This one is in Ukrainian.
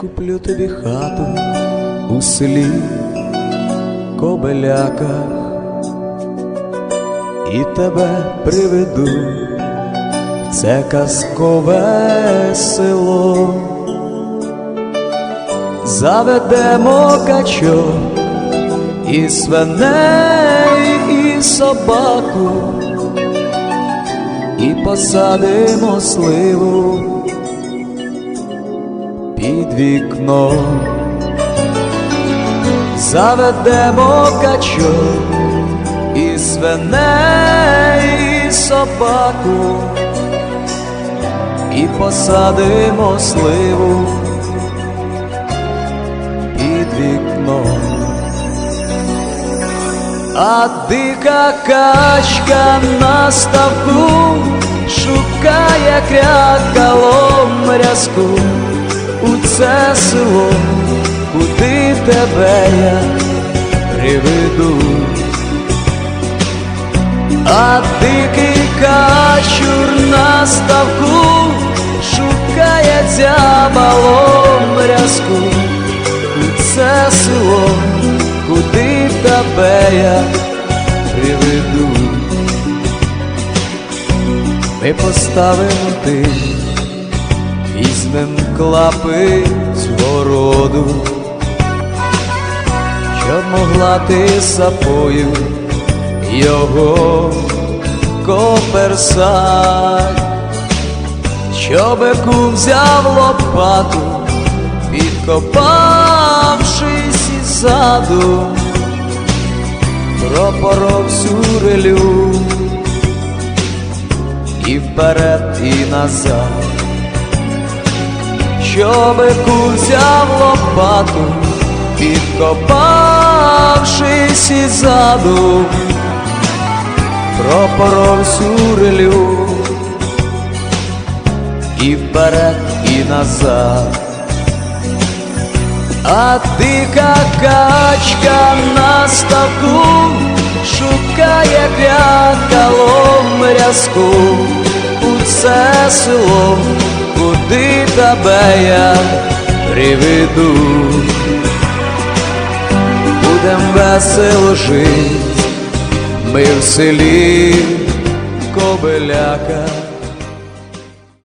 Куплю тобі хату у селі Кобеляках і тебе приведу, в це казкове село, заведемо качок і свиней, і собаку, і посадимо сливу під вікном. Заведемо качок і свиней, і собаку, і посадимо сливу під вікном. А дика качка на ставку шукає крякалом рязку у це село, куди тебе я приведу. А дикий качур на ставку шукає дзябалом рязку у це село, куди тебе я приведу. Ми поставимо ти, візьмем клапить городу, щоб могла ти сапою його коперсать, щоби кум взяв лопату, підкопавшись іззаду, пропоров всю релю і вперед, і назад, щоби кум взяв лопату, підкопавшись іззаду, пропоров всю релю і вперед, і назад. А дика качка на ставку шукає крякалом рязку. У це село, тебе я приведу. Будем весело жить, ми в селі Кобеляка.